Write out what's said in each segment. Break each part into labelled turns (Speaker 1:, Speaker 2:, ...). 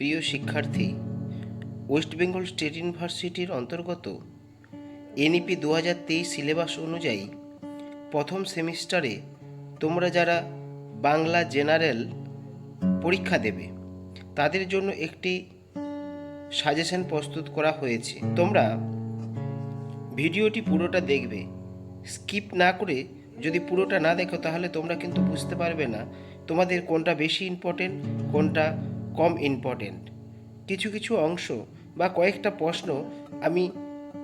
Speaker 1: প্রিয় শিক্ষার্থী, West Bengal state ইউনিভার্সিটির অন্তর্গত এনইপি দু হাজার তেইশ সিলেবাস অনুযায়ী প্রথম সেমিস্টারে তোমরা যারা বাংলা জেনারেল পরীক্ষা দেবে, তাদের জন্য একটি সাজেশন প্রস্তুত করা হয়েছে। তোমরা ভিডিওটি পুরোটা দেখবে। স্কিপ না করে যদি পুরোটা না দেখো, তাহলে তোমরা কিন্তু বুঝতে পারবে না তোমাদের কোনটা বেশি ইম্পর্টেন্ট কোনটা কম ইম্পর্টেন্ট কিছু কিছু অংশ বা কয়েকটা প্রশ্ন আমি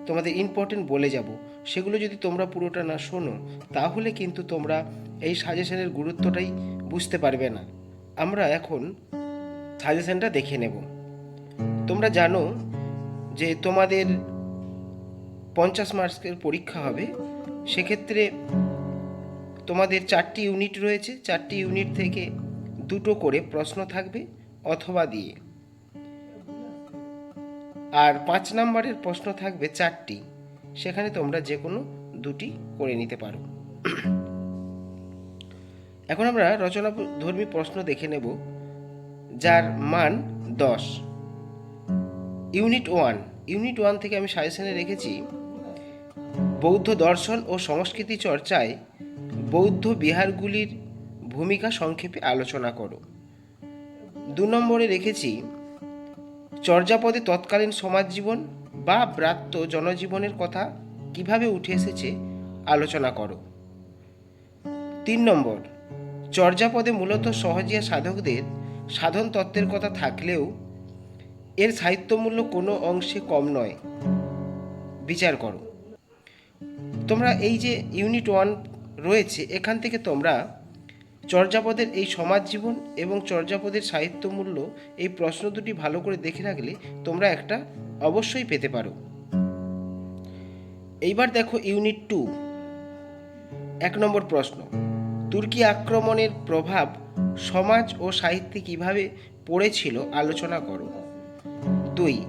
Speaker 1: তোমাদের ইম্পর্টেন্ট বলে যাব। সেগুলো যদি তোমরা পুরোটা না শোনো, তাহলে কিন্তু তোমরা এই সাজেশনের গুরুত্বটাই বুঝতে পারবে না। আমরা এখন সাজেশনটা দেখে নেব। তোমরা জানো যে তোমাদের পঞ্চাশ মার্কসের পরীক্ষা হবে। সেক্ষেত্রে তোমাদের চারটি ইউনিট রয়েছে। চারটি ইউনিট থেকে দুটো করে প্রশ্ন থাকবে। অথবা দিয়ে। আর পাঁচ নম্বরের প্রশ্ন থাকবে চারটি। সেখানে তোমরা যে কোনো দুটি করে নিতে পারো। এখন আমরা রচনা ধর্মী প্রশ্ন দেখে নেব, যার মান দশ। Unit one. ইউনিট ওয়ান থেকে আমি সাজেশনে রেখেছি, বৌদ্ধ দর্শন ও সংস্কৃতি চর্চায় বৌদ্ধ বিহারগুলির ভূমিকা সংক্ষেপে আলোচনা করো। দু নম্বরে রেখেছি, চর্যাপদে তৎকালীন সমাজ জীবন বা ব্রাত্য জনজীবনের কথা কীভাবে উঠে এসেছে আলোচনা করো। তিন নম্বর, চর্যাপদে মূলত সহজিয়া সাধকদের সাধন তত্ত্বের কথা থাকলেও এর সাহিত্যমূল্য কোনো অংশে কম নয়। বিচার করো। তোমরা এই যে ইউনিট ওয়ান রয়েছে, এখান থেকে তোমরা চর্যাপদের এই সমাজ জীবন এবং চর্যাপদের সাহিত্য মূল্য এই প্রশ্ন দুটি ভালো করে দেখে রাখলে তোমরা একটা অবশ্যই পেতে পারো। এইবার দেখো ইউনিট টু। এক নম্বর প্রশ্ন। তুর্কি আক্রমণের প্রভাব সমাজ ও সাহিত্যে কীভাবে পড়েছিল আলোচনা করো। দুই।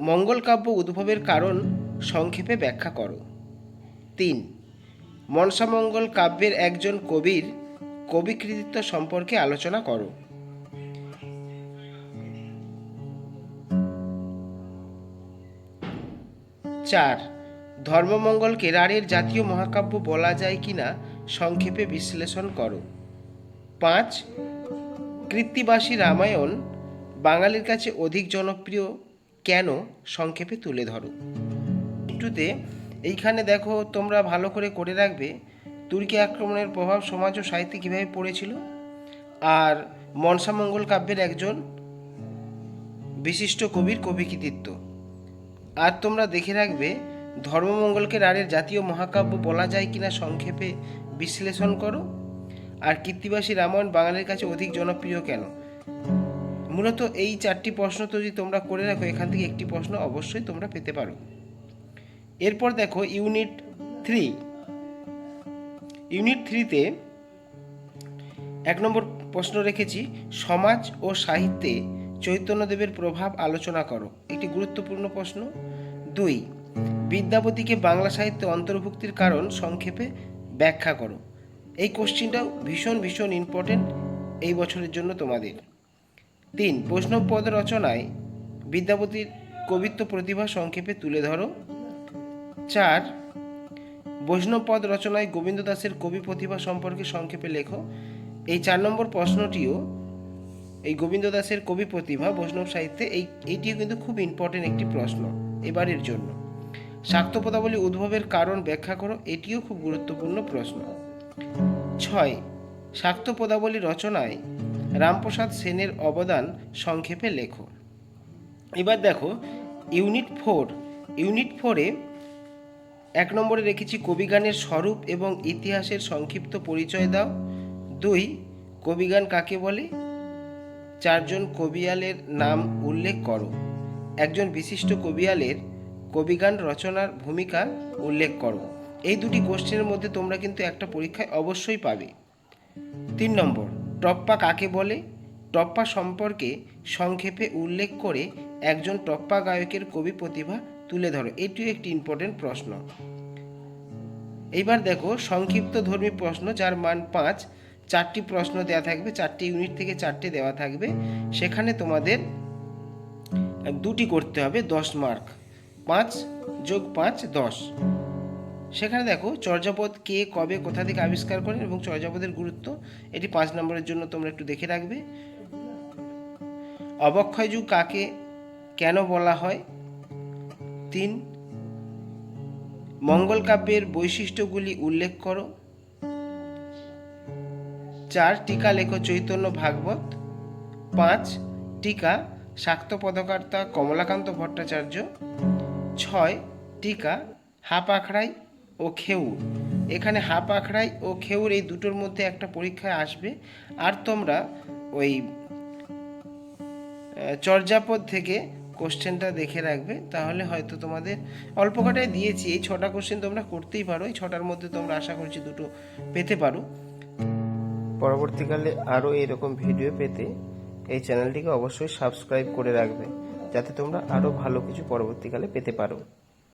Speaker 1: মঙ্গল কাব্য উদ্ভবের কারণ সংক্ষেপে ব্যাখ্যা করো। তিন। মনসামঙ্গল কাব্যের একজন কবির কবিকৃতিত্ব সম্পর্কে আলোচনা করো। চার ধর্মমঙ্গলকে রাঢ়ের জাতীয় মহাকাব্য বলা যায় কিনা সংক্ষেপে বিশ্লেষণ করো। পাঁচ, কৃত্তিবাসী রামায়ণ বাঙালির কাছে অধিক জনপ্রিয় কেন সংক্ষেপে তুলে ধরো। এইখানে দেখো তোমরা ভালো করে করে রাখবে তুর্কি আক্রমণের প্রভাব সমাজ ও সাহিত্যে কীভাবে পড়েছিল? আর মনসামঙ্গল কাব্যের একজন বিশিষ্ট কবির কবি কৃতিত্ব আর তোমরা দেখে রাখবে, ধর্মমঙ্গলকে রাঢ়ের জাতীয় মহাকাব্য বলা যায় কিনা সংক্ষেপে বিশ্লেষণ করো। আর কীর্তিবাসী রামায়ণ বাঙালির কাছে অধিক জনপ্রিয় কেন? মূলত এই চারটি প্রশ্ন তো যদি তোমরা করে রাখো, এখান থেকে একটি প্রশ্ন অবশ্যই তোমরা পেতে পারো। এরপর দেখো ইউনিট থ্রি। ইউনিট থ্রিতে এক নম্বর প্রশ্ন রেখেছি, সমাজ ও সাহিত্যে চৈতন্যদেবের প্রভাব আলোচনা করো। একটি গুরুত্বপূর্ণ প্রশ্ন। দুই, বিদ্যাপতিকে বাংলা সাহিত্যে অন্তর্ভুক্তির কারণ সংক্ষেপে ব্যাখ্যা করো। এই কোশ্চিনটাও ভীষণ ভীষণ ইম্পর্টেন্ট এই বছরের জন্য তোমাদের। তিন বৈষ্ণব পদ রচনায় বিদ্যাপতির কবিত্ব প্রতিভা সংক্ষেপে তুলে ধরো। চার বৈষ্ণব পদ রচনায় গোবিন্দ দাসের কবি প্রতিভা সম্পর্কে সংক্ষেপে লেখো। এই চার নম্বর প্রশ্নটিও এই গোবিন্দ দাসের কবি প্রতিভা বৈষ্ণব সাহিত্যে এই, এইটিও কিন্তু খুব ইম্পর্টেন্ট একটি প্রশ্ন এবারের জন্য। শাক্ত পদাবলী উদ্ভবের কারণ ব্যাখ্যা করো, এটিও খুব গুরুত্বপূর্ণ প্রশ্ন। ছয় শাক্ত পদাবলী রচনায় রামপ্রসাদ সেনের অবদান সংক্ষেপে লেখো। এবার দেখো, ইউনিট ফোর, ইউনিট ফোরে এক নম্বরে রেখেছি কবিগানের স্বরূপ এবং ইতিহাসের সংক্ষিপ্ত পরিচয় দাও। দুই, কবিগান কাকে বলে? চারজন কবিয়ালের নাম উল্লেখ করো। একজন বিশিষ্ট কবিয়ালের কবিগান রচনার ভূমিকা উল্লেখ করো। এই দুটি কোশ্চেনের মধ্যে তোমরা কিন্তু একটা পরীক্ষায় অবশ্যই পাবে। তিন নম্বর, টপ্পা কাকে বলে? টপ্পা সম্পর্কে সংক্ষেপে উল্লেখ করে একজন টপ্পা গায়কের কবি প্রতিভা তুলে ধরো। এটিও একটি ইম্পর্টেন্ট প্রশ্ন। এইবার দেখো, সংক্ষিপ্ত ধর্মী প্রশ্ন, যার মান পাঁচ। চারটি প্রশ্ন দেওয়া থাকবে, চারটি ইউনিট থেকে চারটে দেওয়া থাকবে। সেখানে তোমাদের দুটি করতে হবে, দশ মার্ক পাঁচ যোগ পাঁচ, দশ। সেখানে দেখো, চর্যাপদ কে, কবে, কোথা থেকে আবিষ্কার করেন এবং চর্যাপদের গুরুত্ব, এটি পাঁচ নম্বরের জন্য তোমরা একটু দেখে রাখবে। অবক্ষয় যুগ কাকে কেন বলা হয়? তিন, মঙ্গল কাব্যের বৈশিষ্ট্যগুলি উল্লেখ করো। চার, টিকা লেখো চৈতন্য ভাগবত। পাঁচ, টিকা শাক্ত পদকর্তা কমলাকান্ত ভট্টাচার্য। ছয়, টিকা হাপ আখড়াই ও খেউর। এখানে হাপ আখড়াই ও খেউর এই দুটোর মধ্যে একটা পরীক্ষায় আসবে। আর তোমরা ওই চর্যাপদ থেকে কোশ্চেনটা দেখে রাখবে, তাহলে হয়তো তোমাদের অল্প কাটায় দিয়েছি। এই ছটা কোশ্চেন তোমরা করতেই পারো, এই ছটার মধ্যে তোমরা আশা করছি দুটো পেতে পারো। পরবর্তীকালে আরও এরকম ভিডিও পেতে এই চ্যানেলটিকে অবশ্যই সাবস্ক্রাইব করে রাখবে, যাতে তোমরা আরও ভালো কিছু পরবর্তীকালে পেতে পারো।